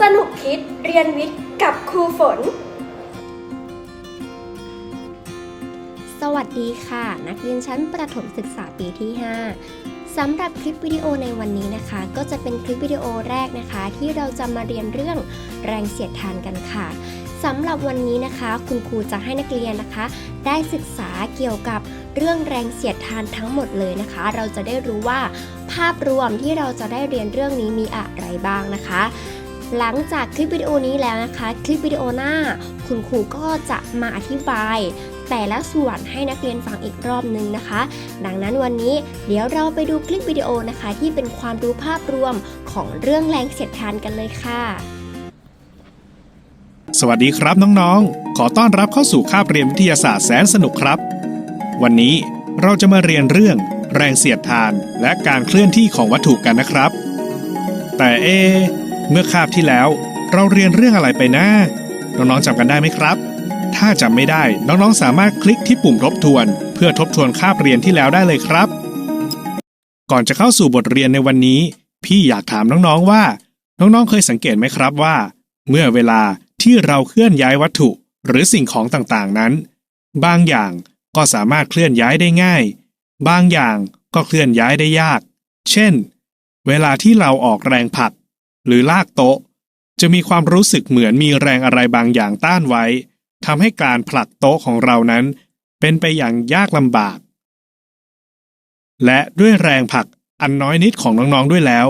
สนุกคิดเรียนวิทย์กับครูฝน สวัสดีค่ะ นักเรียนชั้นประถมศึกษาปีที่ 5 สำหรับคลิปวิดีโอในวันนี้นะคะ ก็จะเป็นคลิปวิดีโอแรกนะคะ ที่เราจะมาเรียนเรื่องแรงเสียดทานกันค่ะสำหรับวันนี้นะคะ คุณครูจะให้นักเรียนนะคะ ได้ศึกษาเกี่ยวกับเรื่องแรงเสียดทานทั้งหมดเลยนะคะ เราจะได้รู้ว่าภาพรวมที่เราจะได้เรียนเรื่องนี้มีอะไรบ้างนะคะ หลังจากคลิปวิดีโอนี้แล้วนะคะ คลิปวิดีโอหน้า คุณครูก็จะมาอธิบาย แต่ละส่วนให้นักเรียนฟังอีกรอบนึงนะคะ ดังนั้นวันนี้เดี๋ยวเราไปดูคลิปวิดีโอนะคะ ที่เป็นความรู้ภาพรวมของเรื่องแรงเสียดทานกันเลยค่ะ สวัสดีครับน้องๆ ขอต้อนรับเข้าสู่คาบเรียนวิทยาศาสตร์แสนสนุกครับ วันนี้เราจะมาเรียนเรื่องแรงเสียดทานและการเคลื่อนที่ของวัตถุกันนะครับ แต่เอะ เมื่อคาบที่แล้ว เราเรียนเรื่องอะไรไปนะ น้องๆจำกันได้ไหมครับ ถ้าจำไม่ได้น้องๆสามารถคลิกที่ปุ่มทบทวน เพื่อทบทวนคาบเรียนที่แล้วได้เลยครับ ก่อนจะเข้าสู่บทเรียนในวันนี้ พี่อยากถามน้องๆว่า น้องๆเคยสังเกตไหมครับว่า เมื่อเวลาที่เราเคลื่อนย้ายวัตถุ หรือสิ่งของต่างๆนั้น บางอย่างก็สามารถเคลื่อนย้ายได้ง่าย บางอย่างก็เคลื่อนย้ายได้ยาก เช่น เวลาที่เราออกแรงผลัก หรือลากโต๊ะ จะมีความรู้สึกเหมือนมีแรงอะไรบางอย่างต้านไว้ทำให้การผลักโต๊ะของเรานั้น เป็นไปอย่างยากลำบาก และด้วยแรงผลักอันน้อยนิดของน้องๆด้วยแล้ว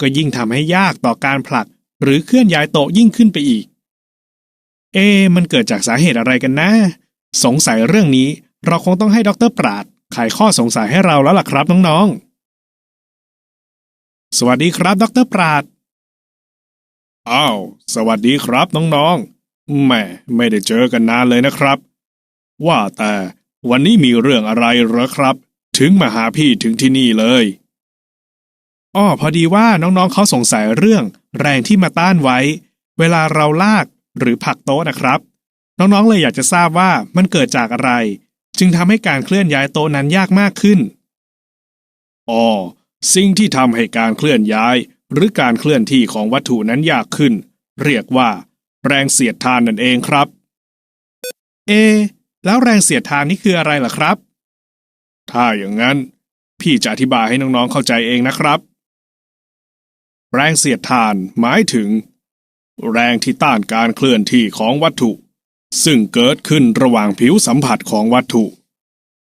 ก็ยิ่งทำให้ยากต่อการผลัก หรือเคลื่อนย้ายโต๊ะยิ่งขึ้นไปอีก เอะมันเกิดจากสาเหตุอะไรกันนะ สงสัยเรื่องนี้เราคงต้องให้ดรปราดไขข้อสงสัยให้เราแล้วล่ะครับน้องๆ สวัสดีครับ ดรปราด อ้าว สวัสดีครับน้องๆแหม่ไม่ได้เจอกันนานเลยนะครับ ว่าแต่วันนี้มีเรื่องอะไรเหรอครับ ถึงมาหาพี่ถึงที่นี่เลยอ้อพอดีว่าน้องๆเขาสงสัยเรื่องแรงที่มาต้านไว้ เวลาเราลากหรือผลักโต๊ะนะครับ น้องๆเลยอยากจะทราบว่ามันเกิดจากอะไร จึงทำให้การเคลื่อนย้ายโต๊ะนั้นยากมากขึ้นอ๋อสิ่งที่ทำให้การเคลื่อนย้าย หรือการเคลื่อนที่ของวัตถุนั้นยากขึ้น เรียกว่า แรงเสียดทานนั่นเองครับ เอ แล้วแรงเสียดทานนี่คืออะไรล่ะครับ ถ้าอย่างนั้น พี่จะอธิบายให้น้องๆเข้าใจเองนะครับ แรงเสียดทานหมายถึง แรงที่ต้านการเคลื่อนที่ของวัตถุ ซึ่งเกิดขึ้นระหว่างผิวสัมผัสของวัตถุ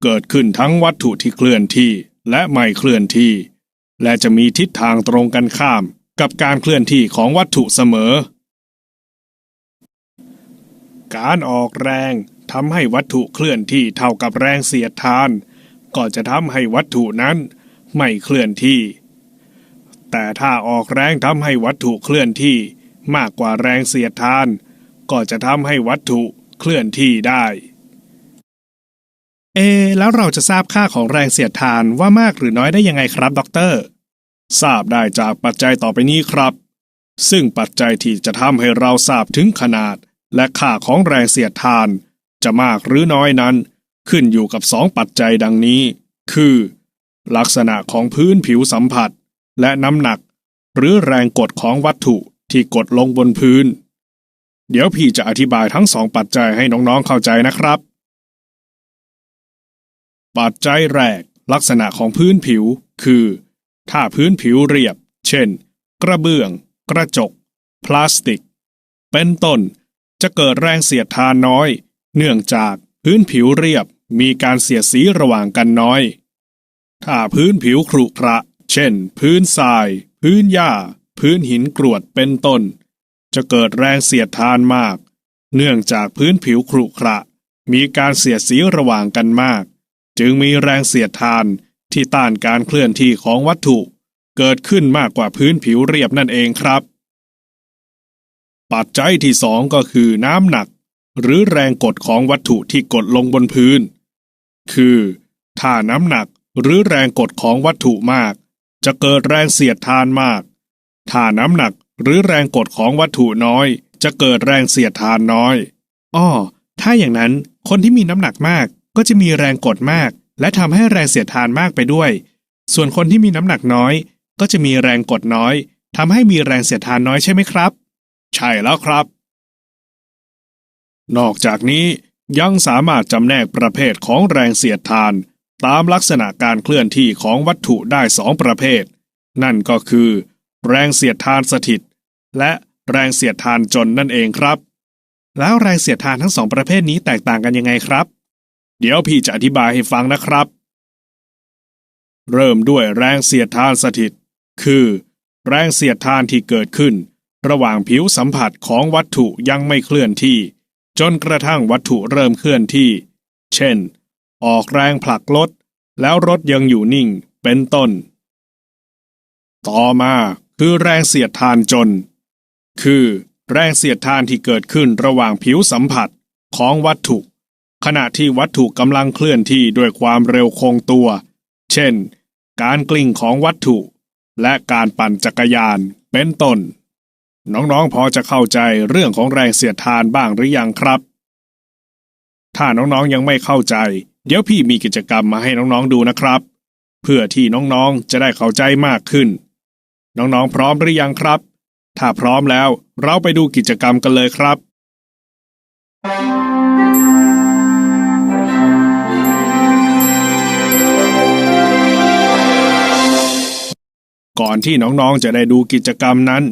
เกิดขึ้นทั้งวัตถุที่เคลื่อนที่และไม่เคลื่อนที่ และจะมีทิศทางตรงกันข้ามกับการเคลื่อนที่ของวัตถุเสมอ การออกแรงทำให้วัตถุเคลื่อนที่เท่ากับแรงเสียดทาน ก็จะทำให้วัตถุนั้นไม่เคลื่อนที่ แต่ถ้าออกแรงทำให้วัตถุเคลื่อนที่มากกว่าแรงเสียดทาน ก็จะทำให้วัตถุเคลื่อนที่ได้ เอ แล้วเราจะทราบค่าของแรงเสียดทานว่ามากหรือน้อยได้ยังไงครับด็อกเตอร์ทราบได้จากปัจจัยต่อไปนี้ครับ ซึ่งปัจจัยที่จะทำให้เราทราบถึงขนาด และค่าของแรงเสียดทาน จะมากหรือน้อยนั้น ขึ้นอยู่กับสองปัจจัยดังนี้ คือ ลักษณะของพื้นผิวสัมผัส และน้ำหนัก หรือแรงกดของวัตถุที่กดลงบนพื้น เดี๋ยวพี่จะอธิบายทั้งสองปัจจัยให้น้องๆเข้าใจนะครับ ปัจจัยแรก ลักษณะของพื้นผิว คือ ถ้าพื้นผิวเรียบ เช่น กระเบื้อง กระจก พลาสติก เป็นต้น จะเกิดแรงเสียดทานน้อย เนื่องจากพื้นผิวเรียบมีการเสียดสีระหว่างกันน้อย ถ้าพื้นผิวขรุขระ เช่น พื้นทราย พื้นหญ้า พื้นหินกรวดเป็นต้น จะเกิดแรงเสียดทานมาก เนื่องจากพื้นผิวขรุขระ มีการเสียดสีระหว่างกันมาก จึงมีแรงเสียดทานที่ต้านการเคลื่อนที่ของวัตถุ เกิดขึ้นมากกว่าพื้นผิวเรียบนั่นเองครับ ปัจจัยที่สองก็คือน้ำหนัก หรือแรงกดของวัตถุที่กดลงบนพื้น คือถ้าน้ำหนักหรือแรงกดของวัตถุมาก จะเกิดแรงเสียดทานมาก ถ้าน้ำหนักหรือแรงกดของวัตถุน้อย จะเกิดแรงเสียดทานน้อย อ้อ ถ้าอย่างนั้นคนที่มีน้ำหนักมาก ก็จะมีแรงกดมาก และทำให้แรงเสียดทานมากไปด้วย ส่วนคนที่มีน้ำหนักน้อย ก็จะมีแรงกดน้อยทำให้มีแรงเสียดทานน้อยใช่ไหมครับ ใช่แล้วครับ นอกจากนี้ยังสามารถจำแนกประเภทของแรงเสียดทาน ตามลักษณะการเคลื่อนที่ของวัตถุได้สองประเภท นั่นก็คือ แรงเสียดทานสถิต และแรงเสียดทานจนนั่นเองครับ แล้วแรงเสียดทานทั้งสองประเภทนี้แตกต่างกันยังไงครับ เดี๋ยวพี่จะอธิบายให้ฟังนะครับ เริ่มด้วยแรงเสียดทานสถิต คือ แรงเสียดทานที่เกิดขึ้น ระหว่างผิวสัมผัสของวัตถุยังไม่เคลื่อนที่ จนกระทั่งวัตถุเริ่มเคลื่อนที่ เช่น ออกแรงผลักรถ แล้วรถยังอยู่นิ่ง เป็นต้น ต่อมาคือแรงเสียดทานจน คือ แรงเสียดทานที่เกิดขึ้นระหว่างผิวสัมผัสของวัตถุ ขณะที่วัตถุกำลังเคลื่อนที่ด้วยความเร็วคงตัว เช่น การกลิ้งของวัตถุ และการปั่นจักรยานเป็นต้น น้องๆพอจะเข้าใจเรื่องของแรงเสียดทานบ้างหรือยังครับ ถ้าน้องๆยังไม่เข้าใจ เดี๋ยวพี่มีกิจกรรมมาให้น้องๆดูนะครับ เพื่อที่น้องๆจะได้เข้าใจมากขึ้น น้องๆพร้อมหรือยังครับ ถ้าพร้อมแล้วเราไปดูกิจกรรมกันเลยครับ ก่อนที่น้องๆจะได้ดูกิจกรรมนั้น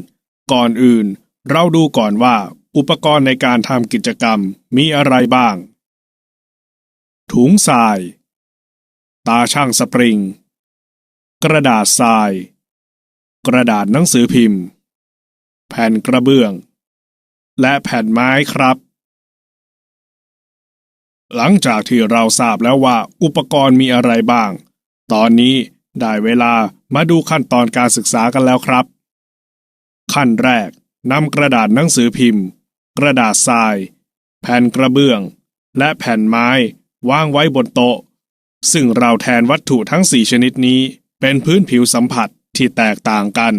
ก่อนอื่น เราดูก่อนว่าอุปกรณ์ในการทำกิจกรรมมีอะไรบ้าง ถุงทราย ตาช่างสปริง กระดาษทราย กระดาษหนังสือพิมพ์ แผ่นกระเบื้อง และแผ่นไม้ครับ หลังจากที่เราทราบแล้วว่าอุปกรณ์มีอะไรบ้าง ตอนนี้ได้เวลา มาดูขั้นตอนการศึกษากันแล้วครับ ขั้นแรกนำกระดาษหนังสือพิมพ์ กระดาษทราย แผ่นกระเบื้อง และแผ่นไม้วางไว้บนโต๊ะ ซึ่งเราแทนวัตถุทั้งสี่ชนิดนี้ เป็นพื้นผิวสัมผัสที่แตกต่างกัน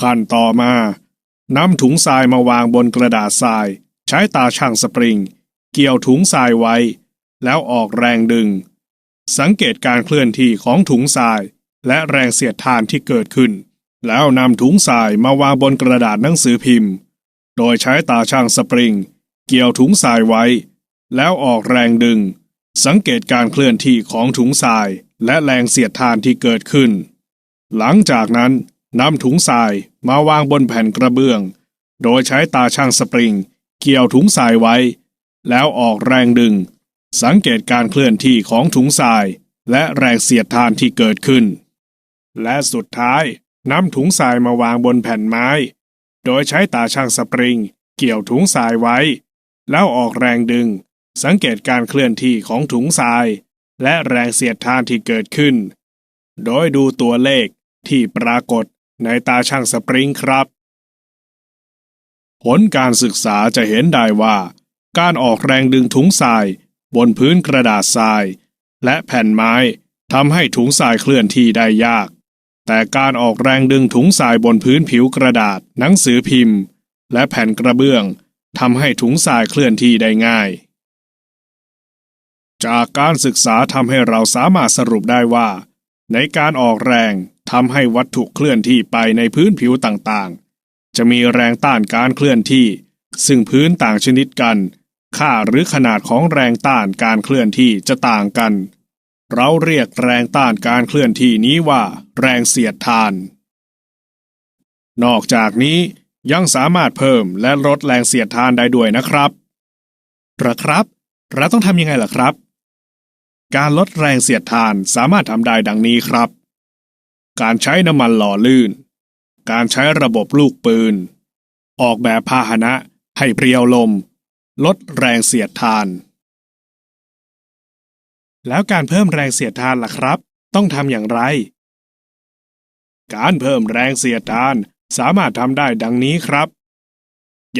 ขั้นต่อมานำถุงทรายมาวางบนกระดาษทราย ใช้ตาช่างสปริง เกี่ยวถุงทรายไว้ แล้วออกแรงดึง สังเกตการเคลื่อนที่ของถุงทราย และแรงเสียดทานที่เกิดขึ้น แล้วนำถุงทรายมาวางบนกระดาษหนังสือพิมพ์ โดยใช้ตาช่างสปริง เกี่ยวถุงทรายไว้ แล้วออกแรงดึง สังเกตการเคลื่อนที่ของถุงทรายและแรงเสียดทานที่เกิดขึ้น หลังจากนั้นนำถุงทรายมาวางบนแผ่นกระเบื้อง โดยใช้ตาช่างสปริง เกี่ยวถุงทรายไว้ แล้วออกแรงดึง สังเกตการเคลื่อนที่ของถุงทรายและแรงเสียดทานที่เกิดขึ้น และสุดท้ายนำถุงทรายมาวางบนแผ่นไม้ โดยใช้ตาช่างสปริง เกี่ยวถุงทรายไว้ แล้วออกแรงดึง สังเกตการเคลื่อนที่ของถุงทราย และแรงเสียดทานที่เกิดขึ้น โดยดูตัวเลขที่ปรากฏในตาช่างสปริงครับ ผลการศึกษาจะเห็นได้ว่า การออกแรงดึงถุงทรายบนพื้นกระดาษทราย และแผ่นไม้ทำให้ถุงทรายเคลื่อนที่ได้ยาก แต่การออกแรงดึงถุงทรายบนพื้นผิวกระดาษ หนังสือพิมพ์ และแผ่นกระเบื้องทำให้ถุงทรายเคลื่อนที่ได้ง่าย จากการศึกษาทำให้เราสามารถสรุปได้ว่า ในการออกแรงทำให้วัตถุเคลื่อนที่ไปในพื้นผิวต่างๆ จะมีแรงต้านการเคลื่อนที่ ซึ่งพื้นต่างชนิดกัน ค่าหรือขนาดของแรงต้านการเคลื่อนที่จะต่างกัน เราเรียกแรงต้านการเคลื่อนที่นี้ว่า แรงเสียดทาน นอกจากนี้ยังสามารถเพิ่มและลดแรงเสียดทานได้ด้วยนะครับประครับ เราต้องทำยังไงล่ะครับ การลดแรงเสียดทานสามารถทำได้ดังนี้ครับ การใช้น้ำมันหล่อลื่น การใช้ระบบลูกปืน ออกแบบพาหนะให้เปรียวลม ลดแรงเสียดทาน แล้วการเพิ่มแรงเสียดทานล่ะครับ ต้องทำอย่างไร การเพิ่มแรงเสียดทานสามารถทำได้ดังนี้ครับ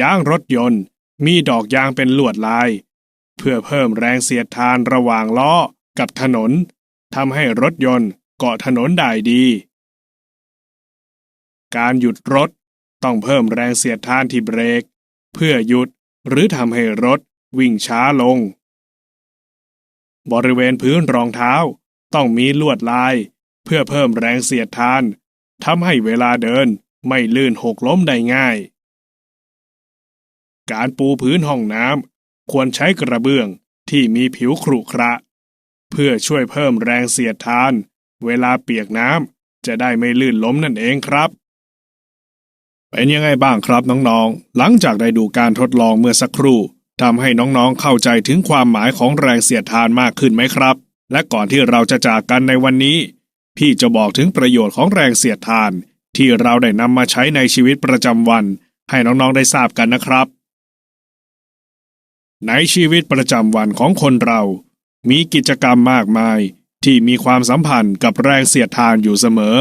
ยางรถยนต์มีดอกยางเป็นลวดลาย เพื่อเพิ่มแรงเสียดทานระหว่างล้อกับถนนทำให้รถยนต์เกาะถนนได้ดี การหยุดรถต้องเพิ่มแรงเสียดทานที่เบรก เพื่อหยุดหรือทำให้รถวิ่งช้าลง บริเวณพื้นรองเท้า ต้องมีลวดลาย เพื่อเพิ่มแรงเสียดทานทำให้เวลาเดินไม่ลื่นหกล้มได้ง่าย การปูพื้นห้องน้ำควรใช้กระเบื้องที่มีผิวขรุขระ เพื่อช่วยเพิ่มแรงเสียดทาน เวลาเปียกน้ำจะได้ไม่ลื่นล้มนั่นเองครับเป็นยังไงบ้างครับน้องๆ หลังจากได้ดูการทดลองเมื่อสักครู่ ทำให้น้องๆเข้าใจถึงความหมายของแรงเสียดทานมากขึ้นไหมครับ และก่อนที่เราจะจากกันในวันนี้ พี่จะบอกถึงประโยชน์ของแรงเสียดทาน ที่เราได้นำมาใช้ในชีวิตประจำวัน ให้น้องๆได้ทราบกันนะครับ ในชีวิตประจำวันของคนเรา มีกิจกรรมมากมาย ที่มีความสัมพันธ์กับแรงเสียดทานอยู่เสมอ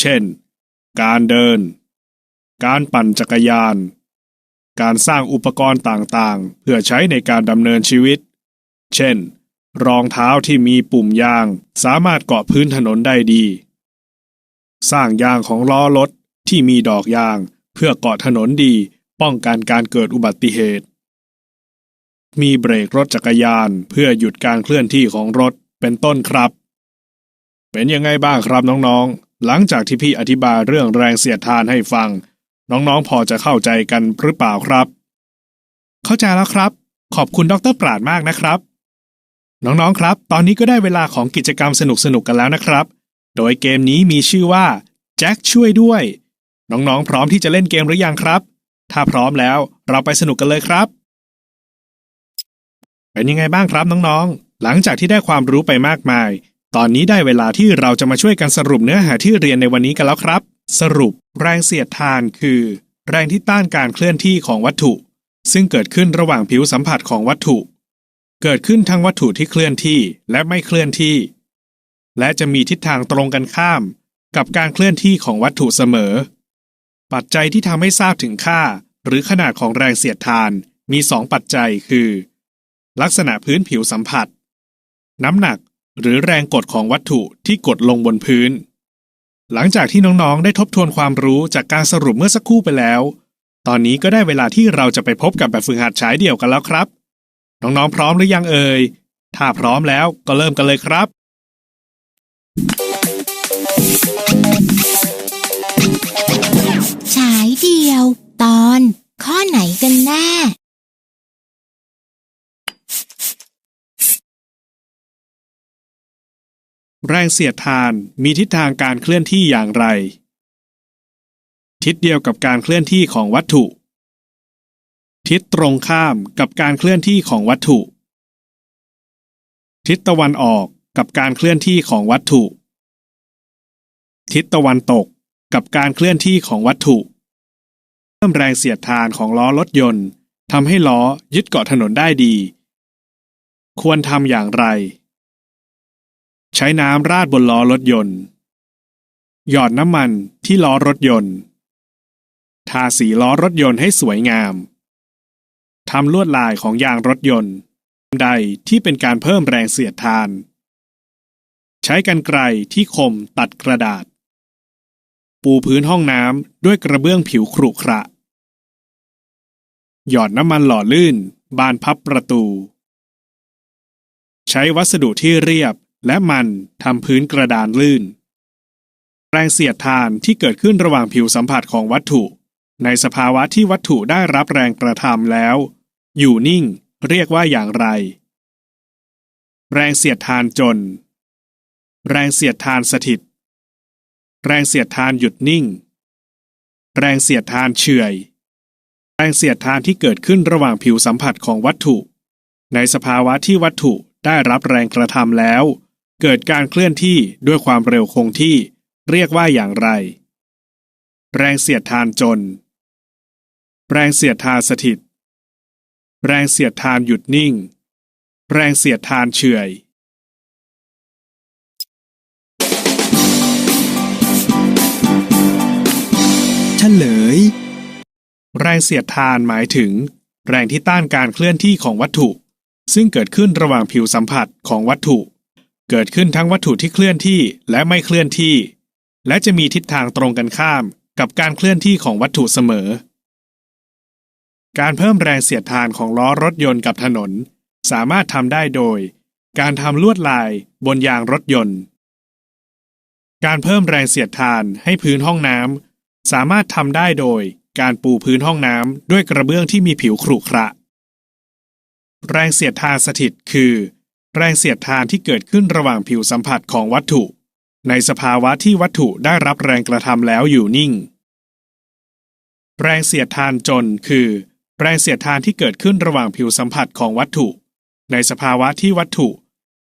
เช่น การเดิน การปั่นจักรยาน การสร้างอุปกรณ์ต่างๆ เพื่อใช้ในการดำเนินชีวิต เช่น รองเท้าที่มีปุ่มยางสามารถเกาะพื้นถนนได้ดี สร้างยางของล้อรถที่มีดอกยาง เพื่อเกาะถนนดีป้องกันการเกิดอุบัติเหตุ มีเบรกรถจักรยานเพื่อหยุดการเคลื่อนที่ของรถเป็นต้นครับ เป็นยังไงบ้างครับน้องๆ หลังจากที่พี่อธิบายเรื่องแรงเสียดทานให้ฟัง น้องๆ พอจะเข้าใจกันหรือเปล่าครับ เข้าใจแล้วครับ ขอบคุณดรปราดมากนะครับ น้องๆ ครับ ตอนนี้ก็ได้เวลาของกิจกรรมสนุกๆ กันแล้วนะครับ โดยเกมนี้มีชื่อว่าแจ็คช่วยด้วย น้องๆ พร้อมที่จะเล่นเกมหรือยังครับ ถ้าพร้อมแล้วเราไปสนุกกันเลยครับ เป็นยังไงบ้างครับน้องๆ หลังจากที่ได้ความรู้ไปมากมาย ตอนนี้ได้เวลาที่เราจะมาช่วยกันสรุปเนื้อหาที่เรียนในวันนี้กันแล้วครับ สรุปแรงเสียดทานคือ แรงที่ต้านการเคลื่อนที่ของวัตถุ ซึ่งเกิดขึ้นระหว่างผิวสัมผัสของวัตถุ เกิดขึ้นทั้งวัตถุที่เคลื่อนที่และไม่เคลื่อนที่ และจะมีทิศทางตรงกันข้าม กับการเคลื่อนที่ของวัตถุเสมอ ปัจจัยที่ทำให้ทราบถึงค่า หรือขนาดของแรงเสียดทานมีสองปัจจัยคือ ลักษณะพื้นผิวสัมผัส น้ำหนักหรือแรงกดของวัตถุที่กดลงบนพื้น หลังจากที่น้องๆ ได้ทบทวนความรู้จากการสรุปเมื่อสักครู่ไปแล้ว ตอนนี้ก็ได้เวลาที่เราจะไปพบกับแบบฝึกหัดฉายเดี่ยวกันแล้วครับ น้องๆ พร้อมหรือยังเอ่ย ถ้าพร้อมแล้วก็เริ่มกันเลยครับ ฉายเดี่ยว ตอน ข้อไหนกันแน่ แรงเสียดทานมีทิศทางการเคลื่อนที่อย่างไร ทิศเดียวกับการเคลื่อนที่ของวัตถุ ทิศตรงข้ามกับการเคลื่อนที่ของวัตถุ ทิศตะวันออกกับการเคลื่อนที่ของวัตถุ ทิศตะวันตกกับการเคลื่อนที่ของวัตถุ เพิ่มแรงเสียดทานของล้อรถยนต์ทำให้ล้อยึดเกาะถนนได้ดี ควรทำอย่างไร ใช้น้ำราดบนล้อรถยนต์ หยอดน้ำมันที่ล้อรถยนต์ ทาสีล้อรถยนต์ให้สวยงาม ทำลวดลายของยางรถยนต์ ใดที่เป็นการเพิ่มแรงเสียดทาน ใช้กันไกรที่คมตัดกระดาษ ปูพื้นห้องน้ำด้วยกระเบื้องผิวขรุขระ หยอดน้ำมันหล่อลื่น บานพับประตู ใช้วัสดุที่เรียบ และมันทำพื้นกระดานลื่น แรงเสียดทานที่เกิดขึ้นระหว่างผิวสัมผัสของวัตถุ ในสภาวะที่วัตถุได้รับแรงกระทำแล้ว อยู่นิ่งเรียกว่าอย่างไร แรงเสียดทานจน แรงเสียดทานสถิต แรงเสียดทานหยุดนิ่ง แรงเสียดทานเฉื่อยแรงเสียดทานที่เกิดขึ้นระหว่างผิวสัมผัสของวัตถุ ในสภาวะที่วัตถุได้รับแรงกระทำแล้ว เกิดการเคลื่อนที่ด้วยความเร็วคงที่เรียกว่าอย่างไร แรงเสียดทานจน แรงเสียดทานสถิต แรงเสียดทานหยุดนิ่ง แรงเสียดทานเฉื่อยเฉลย แรงเสียดทานหมายถึง แรงที่ต้านการเคลื่อนที่ของวัตถุ ซึ่งเกิดขึ้นระหว่างผิวสัมผัสของวัตถุ เกิดขึ้นทั้งวัตถุที่เคลื่อนที่และไม่เคลื่อนที่ และจะมีทิศทางตรงกันข้ามกับการเคลื่อนที่ของวัตถุเสมอ การเพิ่มแรงเสียดทานของล้อรถยนต์กับถนน สามารถทำได้โดย การทำลวดลายบนยางรถยนต์ การเพิ่มแรงเสียดทานให้พื้นห้องน้ำสามารถทำได้โดย การปูพื้นห้องน้ำด้วยกระเบื้องที่มีผิวขรุขระ แรงเสียดทานสถิตคือ แรงเสียดทานที่เกิดขึ้นระหว่างผิวสัมผัสของวัตถุ ในสภาวะที่วัตถุได้รับแรงกระทำแล้วอยู่นิ่ง แรงเสียดทานจนคือ แรงเสียดทานที่เกิดขึ้นระหว่างผิวสัมผัสของวัตถุ ในสภาวะที่วัตถุ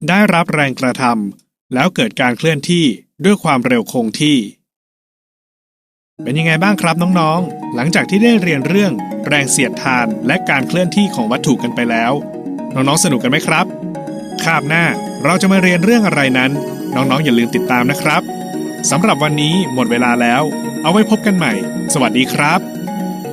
ได้รับแรงกระทำแล้วเกิดการเคลื่อนที่ด้วยความเร็วคงที่ เป็นยังไงบ้างครับน้องๆ หลังจากที่ได้เรียนเรื่อง แรงเสียดทานและการเคลื่อนที่ของวัตถุกันไปแล้ว น้องๆสนุกกันไหมครับ คาบหน้าเราจะมาเรียนเรื่องอะไรนั้น น้องๆ อย่าลืมติดตามนะครับสำหรับวันนี้หมดเวลาแล้ว เอาไว้พบกันใหม่ สวัสดีครับ